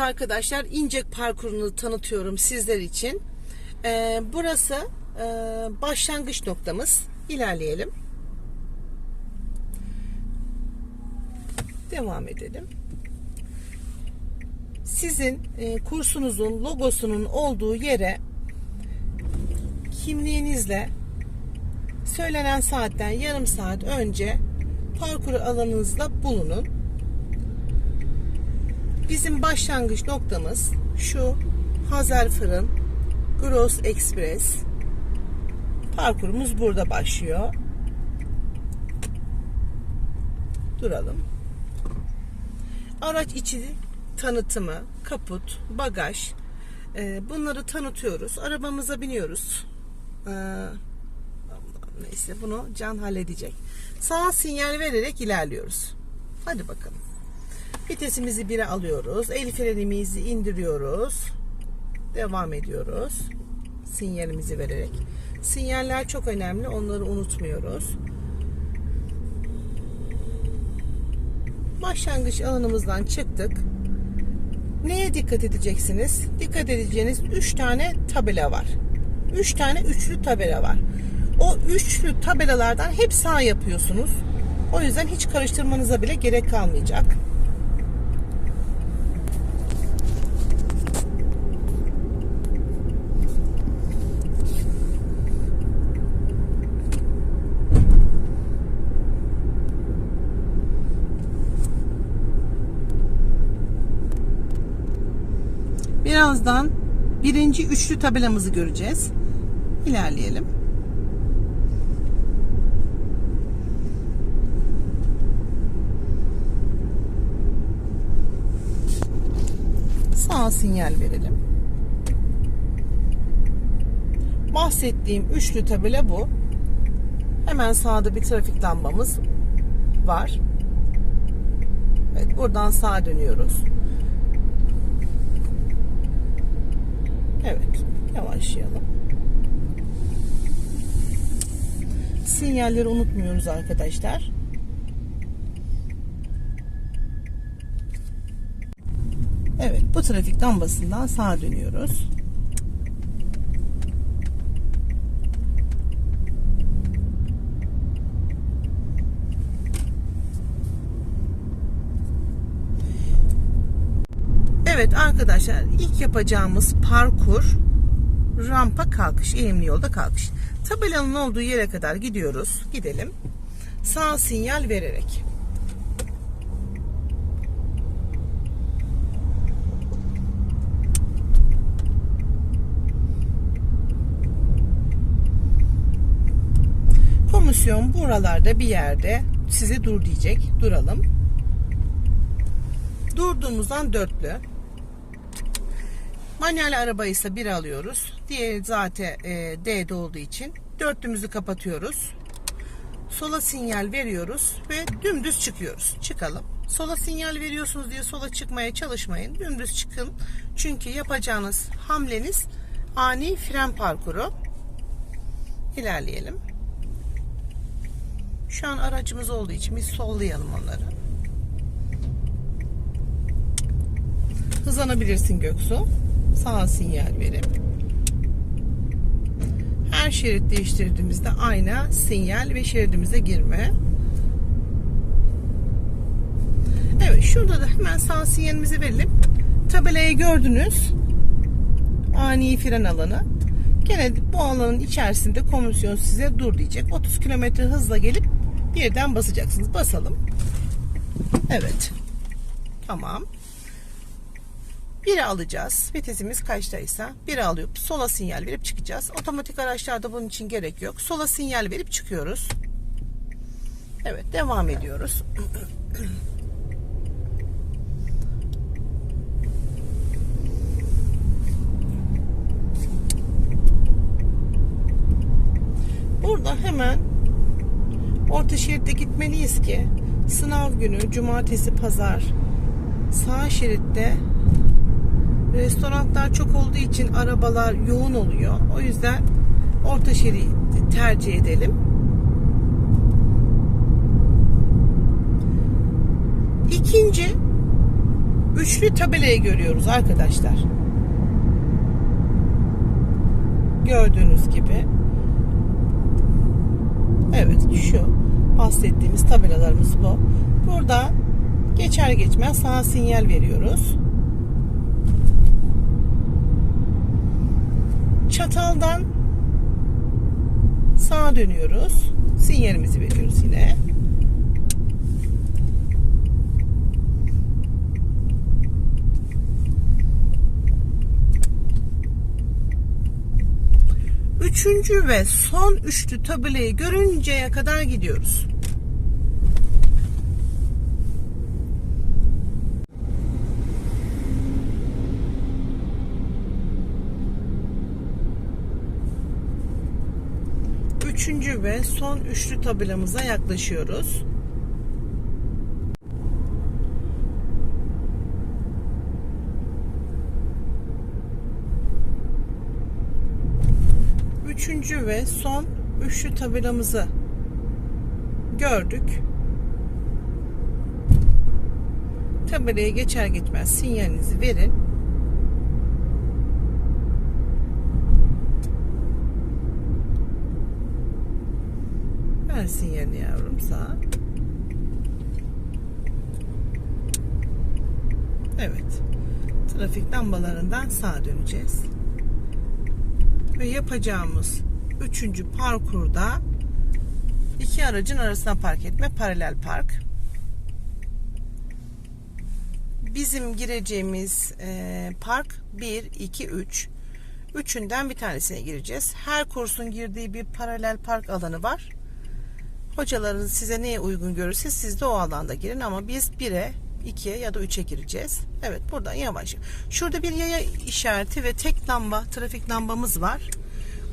arkadaşlar İncek parkurunu tanıtıyorum sizler için. Ee, burası e, başlangıç noktamız. İlerleyelim. Devam edelim. Sizin e, kursunuzun logosunun olduğu yere kimliğinizle söylenen saatten yarım saat önce parkur alanınızda bulunun. Bizim başlangıç noktamız şu Hazer Fırın Gross Express. Parkurumuz burada başlıyor. Duralım. Araç içi tanıtımı, kaput, bagaj e, bunları tanıtıyoruz. Arabamıza biniyoruz. E, neyse bunu Can halledecek. Sağ sinyal vererek ilerliyoruz. Hadi bakalım. Vitesimizi 1'e alıyoruz. El frenimizi indiriyoruz. Devam ediyoruz. Sinyalimizi vererek. Sinyaller çok önemli. Onları unutmuyoruz. Başlangıç alanımızdan çıktık. Neye dikkat edeceksiniz? Dikkat edeceğiniz 3 tane tabela var. 3 tane üçlü tabela var. O üçlü tabelalardan hep sağ yapıyorsunuz. O yüzden hiç karıştırmanıza bile gerek kalmayacak. Birinci üçlü tabelamızı göreceğiz. İlerleyelim. Sağ sinyal verelim. Bahsettiğim üçlü tabela bu. Hemen sağda bir trafik lambamız var. Evet, buradan sağa dönüyoruz. Evet, yavaşlayalım. Sinyalleri unutmuyoruz arkadaşlar. Evet, bu trafik lambasından sağa dönüyoruz. Evet arkadaşlar ilk yapacağımız parkur rampa kalkış, eğimli yolda kalkış. Tabelanın olduğu yere kadar gidiyoruz. Gidelim. Sağ sinyal vererek. Komisyon buralarda bir yerde size dur diyecek. Duralım. Durduğumuzdan dörtlü. Manuel araba ise bir alıyoruz. Diğeri zaten e, D'de olduğu için dörtlümüzü kapatıyoruz. Sola sinyal veriyoruz ve dümdüz çıkıyoruz. Çıkalım. Sola sinyal veriyorsunuz diye sola çıkmaya çalışmayın. Dümdüz çıkın. Çünkü yapacağınız hamleniz ani fren parkuru. İlerleyelim. Şu an aracımız olduğu için biz sollayalım onları. Hızlanabilirsin Göksu. Sağ sinyal verip her şerit değiştirdiğimizde aynı sinyal ve şeridimize girme. Evet şurada da hemen sağ sinyalimizi verelim. Tabelayı gördünüz. Ani fren alanı. Gene bu alanın içerisinde komisyon size dur diyecek. 30 km hızla gelip birden basacaksınız. Basalım. Evet. Tamam. Biri alacağız. Vitesimiz kaçtaysa biri alıp sola sinyal verip çıkacağız. Otomatik araçlarda bunun için gerek yok. Sola sinyal verip çıkıyoruz. Evet devam ediyoruz. Burada hemen orta şeritte gitmeliyiz ki sınav günü cumartesi pazar sağ şeritte restoranlar çok olduğu için arabalar yoğun oluyor. O yüzden orta şeridi tercih edelim. İkinci Üçlü tabelayı görüyoruz arkadaşlar. Gördüğünüz gibi. Evet şu bahsettiğimiz tabelalarımız bu. Burada geçer geçmez sağa sinyal veriyoruz. Çataldan sağa dönüyoruz. Sinyalimizi veriyoruz yine. Üçüncü ve son üçlü tabelayı görünceye kadar gidiyoruz. Üçüncü ve son üçlü tabelamıza yaklaşıyoruz. Üçüncü ve son üçlü tabelamızı gördük. Tabelaya geçer geçmez sinyalinizi verin. Ver sinyalini yavrum sağa. Evet. Trafik lambalarından sağa döneceğiz. Ve yapacağımız üçüncü parkurda iki aracın arasına park etme paralel park. Bizim gireceğimiz e, park 1, 2, 3. Üçünden bir tanesine gireceğiz. Her kursun girdiği bir paralel park alanı var. Hocalarınız size neye uygun görürse siz de o alanda girin ama biz 1'e 2'ye ya da 3'e gireceğiz. Evet buradan yavaş. Şurada bir yaya işareti ve tek lamba, trafik lambamız var.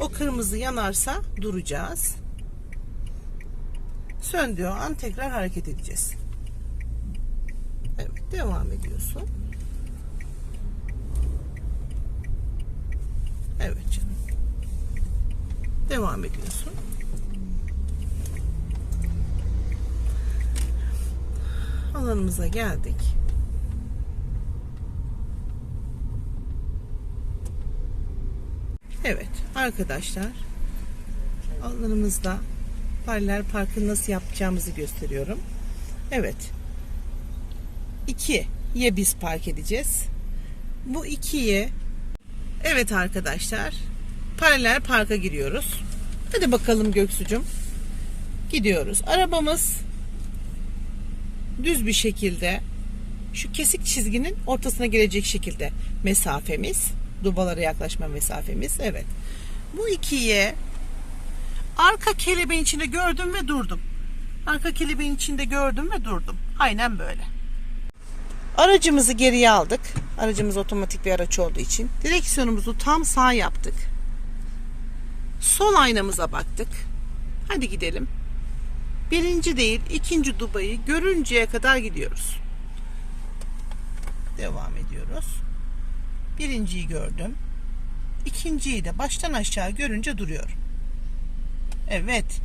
O kırmızı yanarsa duracağız. Söndüğü an tekrar hareket edeceğiz. Evet devam ediyorsun. Evet canım. Devam ediyorsun. Alanımıza geldik. Evet arkadaşlar alanımızda paralel parkı nasıl yapacağımızı gösteriyorum. Evet. 2'ye biz park edeceğiz. Bu 2'ye Evet arkadaşlar paralel parka giriyoruz. Hadi bakalım Göksucum. Gidiyoruz. Arabamız düz bir şekilde şu kesik çizginin ortasına gelecek şekilde mesafemiz dubalara yaklaşma mesafemiz evet. Bu ikiye arka kelebeğin içinde gördüm ve durdum. Arka kelebeğin içinde gördüm ve durdum. Aynen böyle. Aracımızı geriye aldık. Aracımız otomatik bir araç olduğu için. Direksiyonumuzu tam sağ yaptık. Sol aynamıza baktık. Hadi gidelim birinci değil ikinci dubayı görünceye kadar gidiyoruz. Devam ediyoruz. Birinciyi gördüm. İkinciyi de baştan aşağı görünce duruyorum. Evet.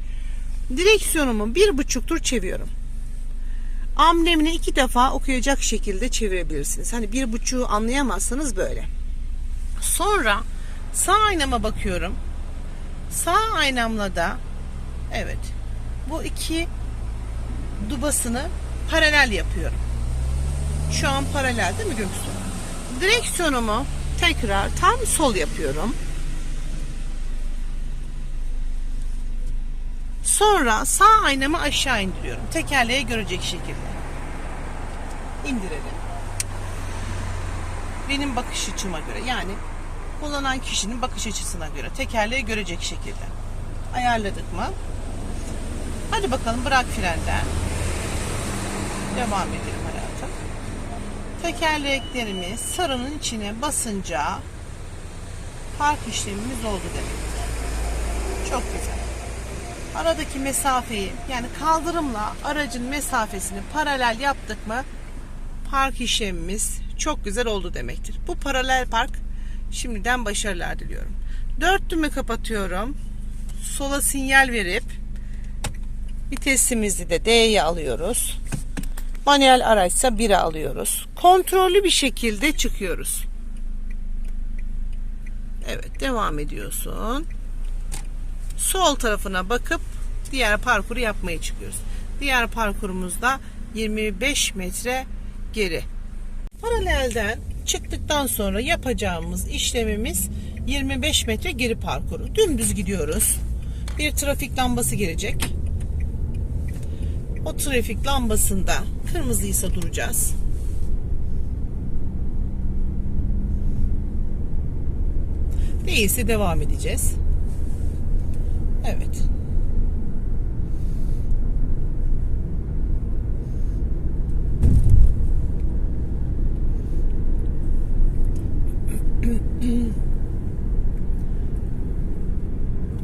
Direksiyonumu bir buçuk tur çeviriyorum. Amblemini iki defa okuyacak şekilde çevirebilirsiniz. Hani bir buçuğu anlayamazsanız böyle. Sonra sağ aynama bakıyorum. Sağ aynamla da evet bu iki dubasını paralel yapıyorum. Şu an paralel değil mi Göksu? Direksiyonumu tekrar tam sol yapıyorum. Sonra sağ aynamı aşağı indiriyorum. Tekerleğe görecek şekilde. İndirelim. Benim bakış açıma göre yani kullanan kişinin bakış açısına göre tekerleğe görecek şekilde. Ayarladık mı? Hadi bakalım bırak frenden. Devam edelim hayatım. Tekerleklerimiz sarının içine basınca park işlemimiz oldu demektir. Çok güzel. Aradaki mesafeyi yani kaldırımla aracın mesafesini paralel yaptık mı park işlemimiz çok güzel oldu demektir. Bu paralel park şimdiden başarılar diliyorum. Dört düğme kapatıyorum. Sola sinyal verip Vitesimizi de D'ye alıyoruz. Manuel araçsa 1'e alıyoruz. Kontrollü bir şekilde çıkıyoruz. Evet devam ediyorsun. Sol tarafına bakıp diğer parkuru yapmaya çıkıyoruz. Diğer parkurumuzda 25 metre geri. Paralelden çıktıktan sonra yapacağımız işlemimiz 25 metre geri parkuru. Dümdüz gidiyoruz. Bir trafik lambası gelecek. O trafik lambasında kırmızıysa duracağız. Değilse devam edeceğiz. Evet.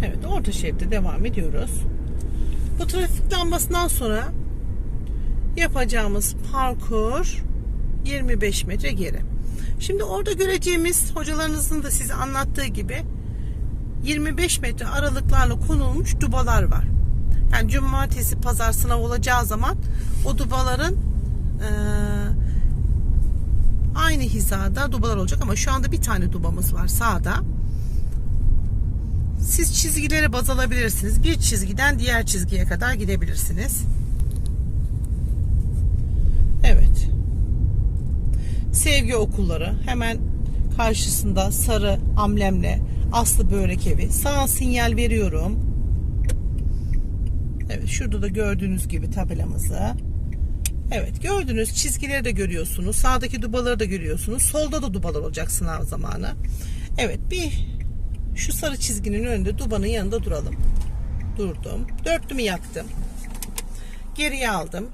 Evet, orta şeritte devam ediyoruz. Bu trafik lambasından sonra yapacağımız parkur 25 metre geri. Şimdi orada göreceğimiz hocalarınızın da size anlattığı gibi 25 metre aralıklarla konulmuş dubalar var. Yani cumartesi pazar sınav olacağı zaman o dubaların eee, aynı hizada dubalar olacak ama şu anda bir tane dubamız var sağda. Siz çizgileri baz alabilirsiniz. Bir çizgiden diğer çizgiye kadar gidebilirsiniz. Evet. Sevgi okulları hemen karşısında sarı amblemle Aslı Börek Evi. Sağ sinyal veriyorum. Evet şurada da gördüğünüz gibi tabelamızı. Evet gördüğünüz çizgileri de görüyorsunuz. Sağdaki dubaları da görüyorsunuz. Solda da dubalar olacak sınav zamanı. Evet bir şu sarı çizginin önünde dubanın yanında duralım. Durdum. Dörtlümü yaktım. Geriye aldım.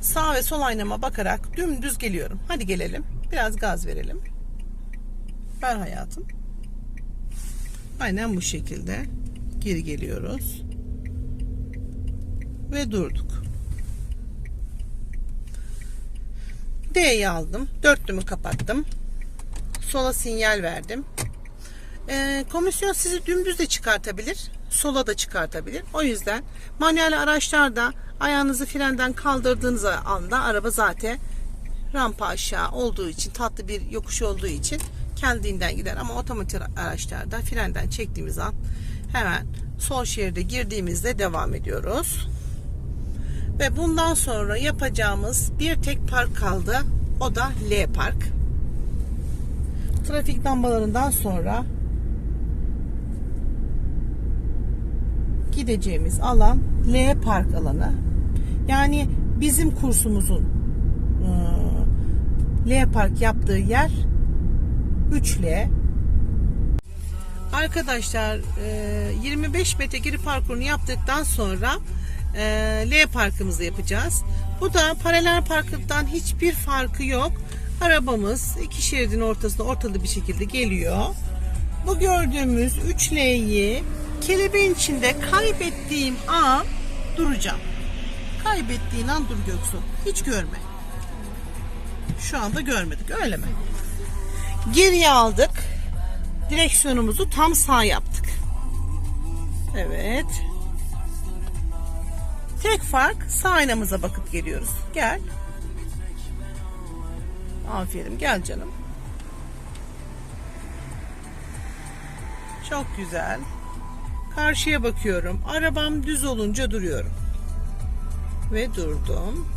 Sağ ve sol aynama bakarak dümdüz geliyorum. Hadi gelelim. Biraz gaz verelim. Ver hayatım. Aynen bu şekilde geri geliyoruz. Ve durduk. D'yi aldım. Dörtlümü kapattım. Sola sinyal verdim. Ee, komisyon sizi dümdüz de çıkartabilir. Sola da çıkartabilir. O yüzden manuel araçlarda ayağınızı frenden kaldırdığınız anda araba zaten rampa aşağı olduğu için tatlı bir yokuş olduğu için kendiliğinden gider ama otomatik araçlarda frenden çektiğimiz an hemen sol şeride girdiğimizde devam ediyoruz. Ve bundan sonra yapacağımız bir tek park kaldı. O da L park. Trafik lambalarından sonra gideceğimiz alan L park alanı. Yani bizim kursumuzun ıı, L park yaptığı yer 3L. Arkadaşlar e, 25 metre geri parkurunu yaptıktan sonra e, L parkımızı yapacağız. Bu da paralel parktan hiçbir farkı yok. Arabamız iki şeridin ortasında ortalı bir şekilde geliyor. Bu gördüğümüz 3L'yi kelebeğin içinde kaybettiğim an duracağım. Kaybettiğin an dur Göksu. Hiç görme. Şu anda görmedik öyle mi? Geriye aldık. Direksiyonumuzu tam sağ yaptık. Evet. Tek fark sağ aynamıza bakıp geliyoruz. Gel. Aferin gel canım. Çok güzel. Karşıya bakıyorum. Arabam düz olunca duruyorum. Ve durdum.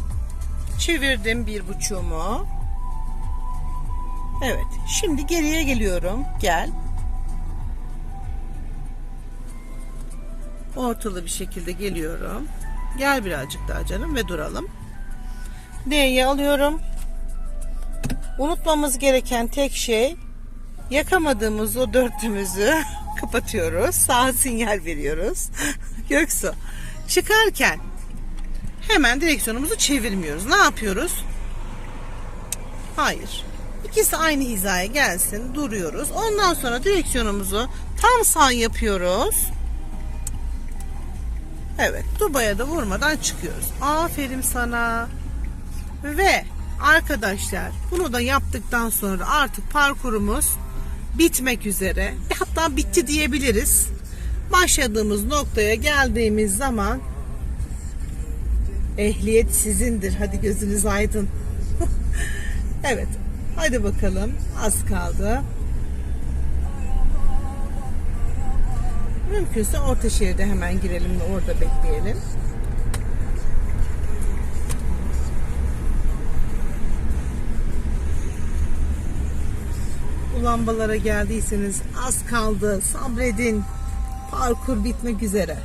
Çevirdim bir buçuğumu. Evet. Şimdi geriye geliyorum. Gel. Ortalı bir şekilde geliyorum. Gel birazcık daha canım ve duralım. D'yi alıyorum. Unutmamız gereken tek şey yakamadığımız o dörtlümüzü kapatıyoruz. Sağ sinyal veriyoruz. Göksu çıkarken hemen direksiyonumuzu çevirmiyoruz. Ne yapıyoruz? Hayır. İkisi aynı hizaya gelsin. Duruyoruz. Ondan sonra direksiyonumuzu tam sağ yapıyoruz. Evet. Dubaya da vurmadan çıkıyoruz. Aferin sana. Ve arkadaşlar bunu da yaptıktan sonra artık parkurumuz bitmek üzere. Hatta bitti diyebiliriz. Başladığımız noktaya geldiğimiz zaman Ehliyet sizindir. Hadi gözünüz aydın. evet. Hadi bakalım. Az kaldı. Mümkünse orta şehirde hemen girelim ve orada bekleyelim. Lambalara geldiyseniz az kaldı. Sabredin. Parkur bitmek üzere.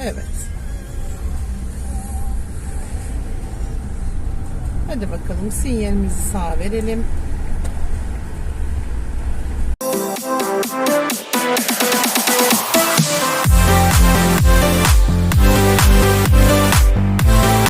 Evet. Hadi bakalım sinyalimizi sağa verelim.